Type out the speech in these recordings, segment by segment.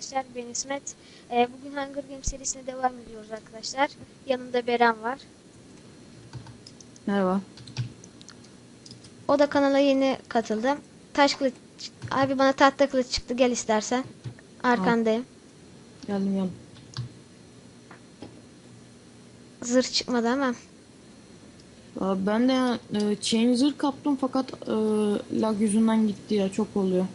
arkadaşlar. Ben İsmet. Ee, bugün Hunger Games serisine devam ediyoruz arkadaşlar. Yanımda Beren var. Merhaba. O da kanala yeni katıldı. Taş kılıç. Abi bana tahta kılıç çıktı. Gel istersen. Arkandayım. Geldim geldim. Zırh çıkmadı ama. Ben de e, chain zırh kaptım fakat e, lag yüzünden gitti ya çok oluyor.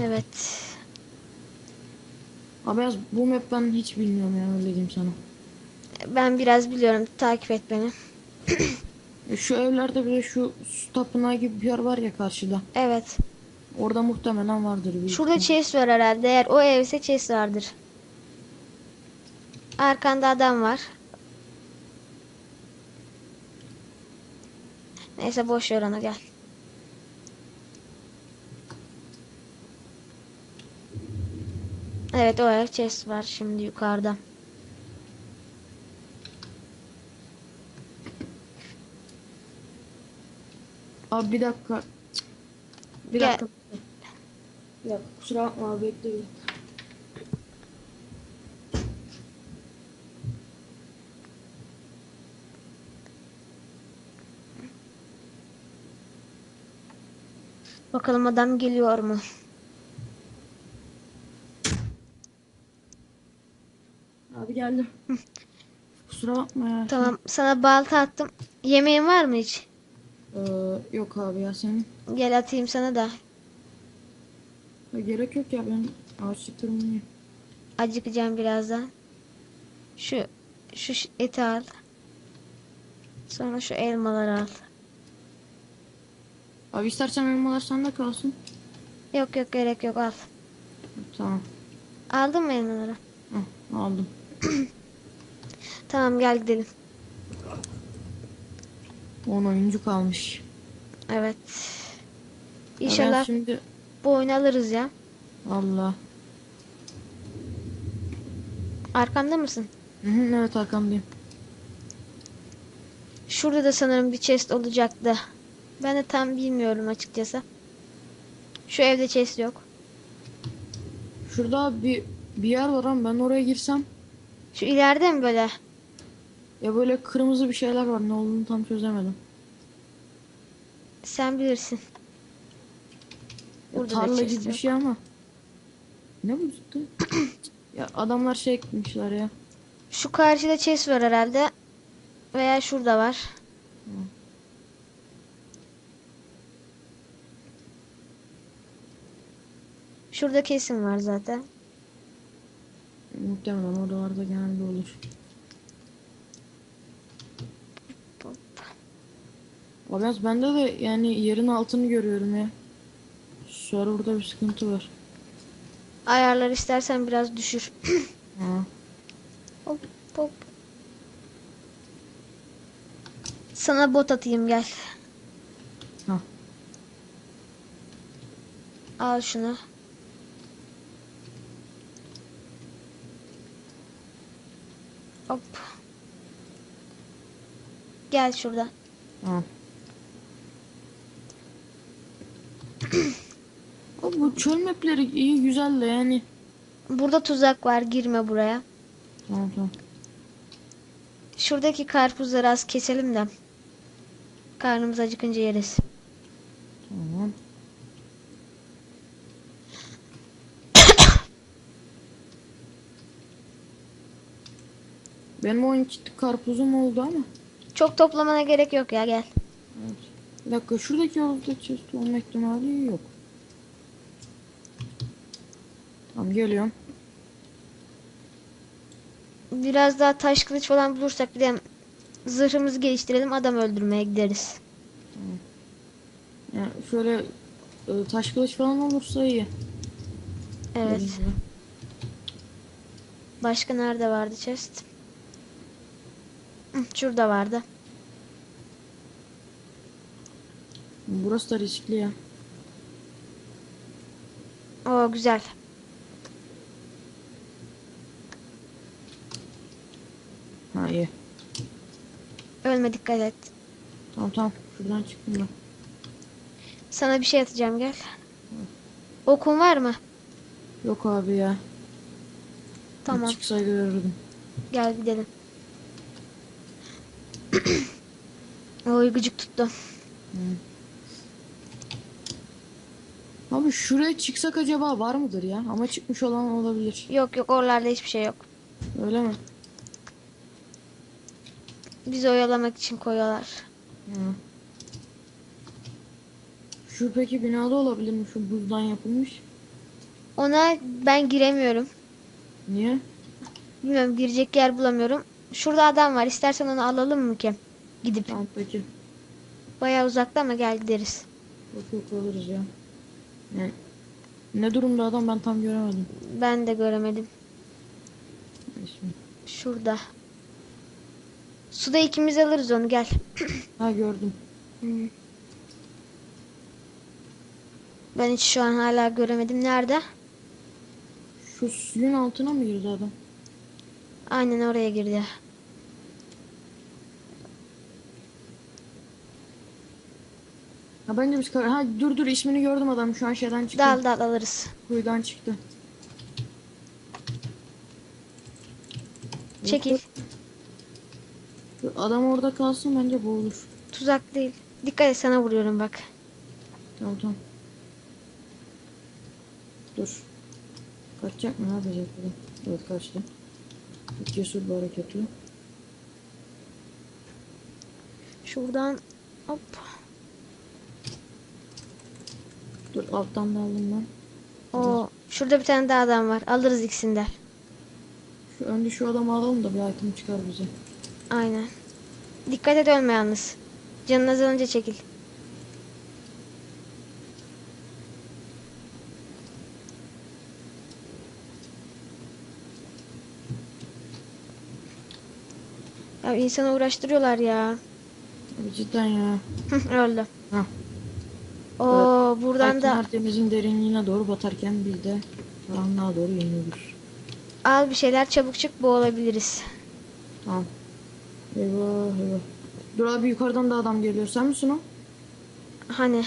Evet. Abi yaz bu map ben hiç bilmiyorum ya öyle diyeyim sana. Ben biraz biliyorum. Takip et beni. E, şu evlerde bile şu su tapınağı gibi bir yer var ya karşıda. Evet. Orada muhtemelen vardır. büyük Şurada chest var herhalde. Eğer o evse chest vardır. Arkanda adam var. Neyse boş ver onu gel. Evet o ev chest var şimdi yukarıda. Abi bir dakika. Bir Gel. dakika. Bir dakika kusura bakma abi bekle bir. Bakalım adam geliyor mu? Abi geldim. kusura bakma ya. Tamam sana balta attım. Yemeğin var mı hiç? Ee, yok abi ya senin. Gel atayım sana da. Ya gerek yok ya ben ağaçlıklarımı yiyeyim. Acıkacağım birazdan. Şu şu eti al. Sonra şu elmaları al. Abi istersen elmalar sende kalsın. Yok yok gerek yok al. Tamam. Aldın mı elmaları? Hah, aldım. Tamam gel gidelim. 10 oyuncu kalmış. Evet. Ya ben İnşallah şimdi bu oyunu alırız ya. Allah. Arkamda mısın? Hı hı, evet arkamdayım. Şurada da sanırım bir chest olacaktı. Ben de tam bilmiyorum açıkçası. Şu evde chest yok. Şurada bir bir yer var ama ben oraya girsem Şu ileride mi böyle? Ya böyle kırmızı bir şeyler var ne olduğunu tam çözemedim. Sen bilirsin. Ya Burada da tarla gibi bir şey ama. Ne bu ciddi? ya adamlar şey ekmişler ya. Şu karşıda chest var herhalde. Veya şurada var. Şurada kesim var zaten. Muhtemelen oralarda genelde olur. Yalnız bende de yani yerin altını görüyorum ya. Server'da bir sıkıntı var. Ayarlar istersen biraz düşür. Ha. hop hop. Sana bot atayım gel. Ha. Al şunu. Hop. Gel şurada. Ha. Bu çöl mapleri iyi güzel de yani. Burada tuzak var. Girme buraya. Tamam tamam. Şuradaki karpuzları az keselim de. Karnımız acıkınca yeriz. Tamam. Benim 12 karpuzum oldu ama. Çok toplamana gerek yok ya gel. Evet. Bir dakika şuradaki yolda chest olma ihtimali yok. Tamam geliyorum. Biraz daha taş kılıç falan bulursak bir de zırhımızı geliştirelim adam öldürmeye gideriz. Yani şöyle e, taş kılıç falan olursa iyi. Evet. Başka nerede vardı chest? Şurada vardı. Burası da riskli ya. Oo güzel. Ha iyi. Ölme dikkat et. Tamam tamam. Şuradan çıktım ben. Sana bir şey atacağım gel. Okun var mı? Yok abi ya. Tamam. Çıksaydı görürdüm. Gel gidelim. Oy gıcık tuttu. Abi şuraya çıksak acaba var mıdır ya? Ama çıkmış olan olabilir. Yok yok oralarda hiçbir şey yok. Öyle mi? Bizi oyalamak için koyuyorlar. Hı. Şu peki binada olabilir mi? Şu buzdan yapılmış. Ona ben giremiyorum. Niye? Bilmiyorum girecek yer bulamıyorum. Şurada adam var. İstersen onu alalım mı ki? Gidip. Tamam peki. Bayağı uzakta ama gel gideriz. Yok yok alırız ya. Yani ne durumda adam ben tam göremedim. Ben de göremedim. İsmi. Şurada. Suda ikimiz alırız onu gel. Ha gördüm. Hmm. Ben hiç şu an hala göremedim. Nerede? Şu suyun altına mı girdi adam? Aynen oraya girdi. Ha bence biz ha dur dur ismini gördüm adam şu an şeyden çıktı. Dal dal alırız. Kuyudan çıktı. Çekil. Adam orada kalsın bence boğulur. Tuzak değil. Dikkat et sana vuruyorum bak. Tamam tamam. Dur. Kaçacak mı? Ne yapacak bu da? Evet kaçtı. Cesur bir hareketli. Şuradan hop. Dur alttan da aldım ben. O şurada bir tane daha adam var. Alırız ikisini de. Şu önce şu adamı alalım da bir item çıkar bize. Aynen. Dikkat et ölme yalnız. Canın azalınca çekil. Ya insanı uğraştırıyorlar ya. Cidden ya. Öldü. Hah. Oo buradan Item da Artemis'in derinliğine doğru batarken biz de karanlığa doğru yöneliyoruz. al bir şeyler çabuk çık boğulabiliriz. Tamam. Eyvah eyvah. Dur abi yukarıdan da adam geliyor. Sen misin o? Hani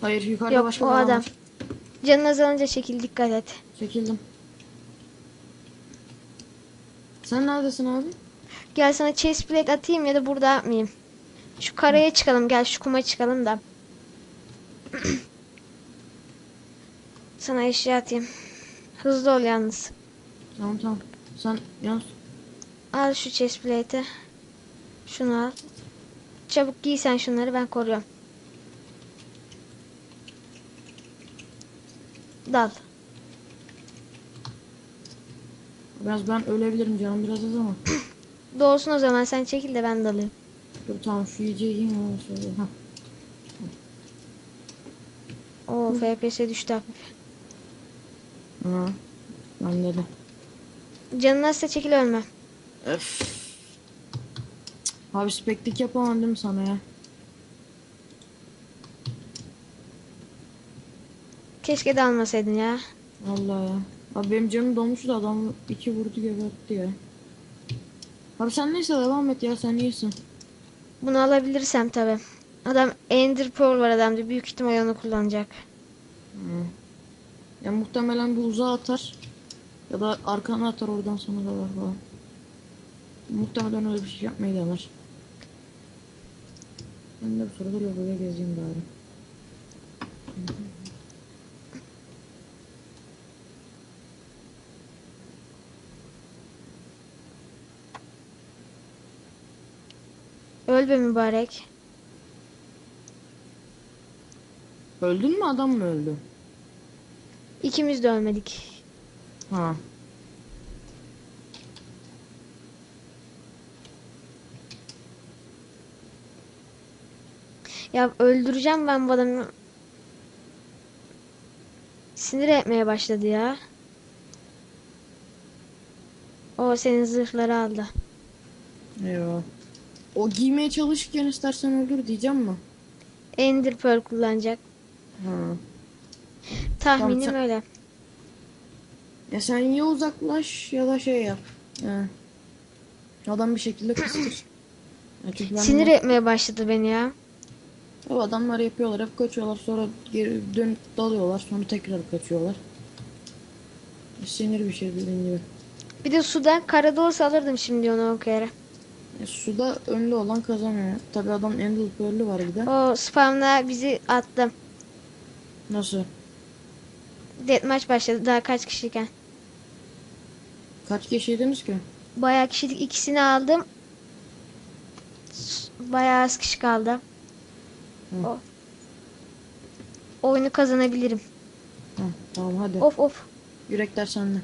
Hayır yukarıda yok başka o adam. var. Canın azalınca çekil dikkat et. Çekildim. Sen neredesin abi? Gel sana chest plate atayım ya da burada atmayayım. Şu karaya çıkalım gel şu kuma çıkalım da. sana eşya atayım. Hızlı ol yalnız. Tamam tamam. Sen yalnız Al şu chest plate'i. Şunu al. Çabuk giy sen şunları ben koruyorum. Dal. biraz ben ölebilirim canım biraz az ama. Doğsun o zaman sen çekil de ben dalayım. Dur tamam şu yiyeceği yiyeyim sonra. Hah. Oo FPS düştü hafif. Ha. Ben de. Canın azsa çekil ölme. Öf. Abi spektik yapamam değil mi sana ya? Keşke dalmasaydın ya. Vallahi ya. Abi benim canım dolmuştu da adam iki vurdu gebertti ya. Abi sen neyse devam et ya sen iyisin. Bunu alabilirsem tabi. Adam Ender Pearl var adamda. Büyük ihtimal onu kullanacak. Hı. Ya muhtemelen bu uzağa atar. Ya da arkana atar oradan sana da var falan. Muhtemelen öyle bir şey yapmayı dener. Ben de bu sırada logoya gezeyim bari. Öl be mübarek. Öldün mü adam mı öldü? İkimiz de ölmedik. Ha. Ya öldüreceğim ben bu adamı. Sinir etmeye başladı ya. O senin zırhları aldı. Eyvah. O giymeye çalışırken istersen öldür diyeceğim mi? Ender Pearl kullanacak. Ha. Tahminim Tamam, sen- öyle. Ya sen ya uzaklaş ya da şey yap. Ya. Adam bir şekilde kıstır. Ya çünkü ben Sinir bunu- etmeye başladı beni ya. O adamlar yapıyorlar hep kaçıyorlar sonra geri dönüp dalıyorlar sonra tekrar kaçıyorlar. Sinir bir şey dediğin gibi. Bir de suda karada olsa alırdım şimdi onu o kere. E, suda önlü olan kazanıyor. Tabi adam Ender Pearl'ü var bir de. O spamla bizi attı. Nasıl? Deathmatch başladı daha kaç kişiyken. Kaç kişiydiniz ki? Bayağı kişilik ikisini aldım. Bayağı az kişi kaldı. Hı. O. Oyunu kazanabilirim. Ha, tamam hadi. Of of. Yürekler sende.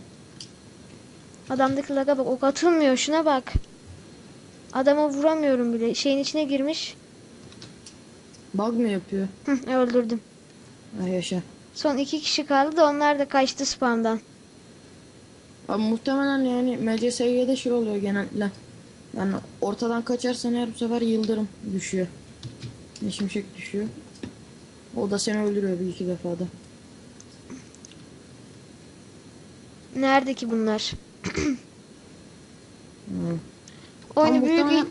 Adamdaki laga bak ok atılmıyor şuna bak. Adama vuramıyorum bile. Şeyin içine girmiş. Bug mı yapıyor? Hı, öldürdüm. Ha, yaşa. Son iki kişi kaldı da onlar da kaçtı spamdan. Abi muhtemelen yani MCSG'de şey oluyor genellikle. Yani ortadan kaçarsan eğer bu sefer yıldırım düşüyor. Ne şimşek düşüyor. O da seni öldürüyor bir iki defada. Nerede ki bunlar? Hı. Oyunu Ama büyük muhtemelen-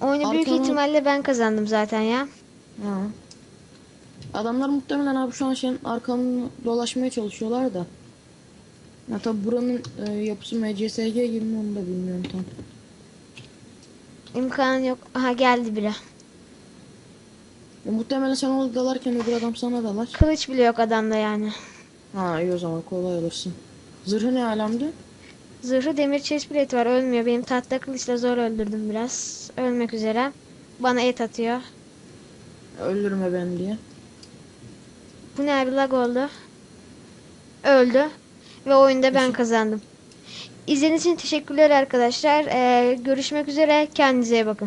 oyunu büyük ihtimalle ben kazandım zaten ya. Ha. Adamlar muhtemelen abi şu an şeyin arkanı dolaşmaya çalışıyorlar da. Ya tabi buranın e, yapısı MCSG gibi mi onu da bilmiyorum tam. İmkanı yok. Aha geldi biri. Ya, muhtemelen sen orada dalarken öbür adam sana dalar. Kılıç bile yok adamda yani. Ha iyi o zaman kolay alırsın. Zırhı ne alemde? Zırhı demir chest plate var ölmüyor. Benim tahta kılıçla zor öldürdüm biraz. Ölmek üzere. Bana et atıyor. Öldürme beni diye. Bu ne abi lag oldu. Öldü. Ve oyunda ben kazandım. İzlediğiniz için teşekkürler arkadaşlar. Ee, görüşmek üzere. Kendinize iyi bakın.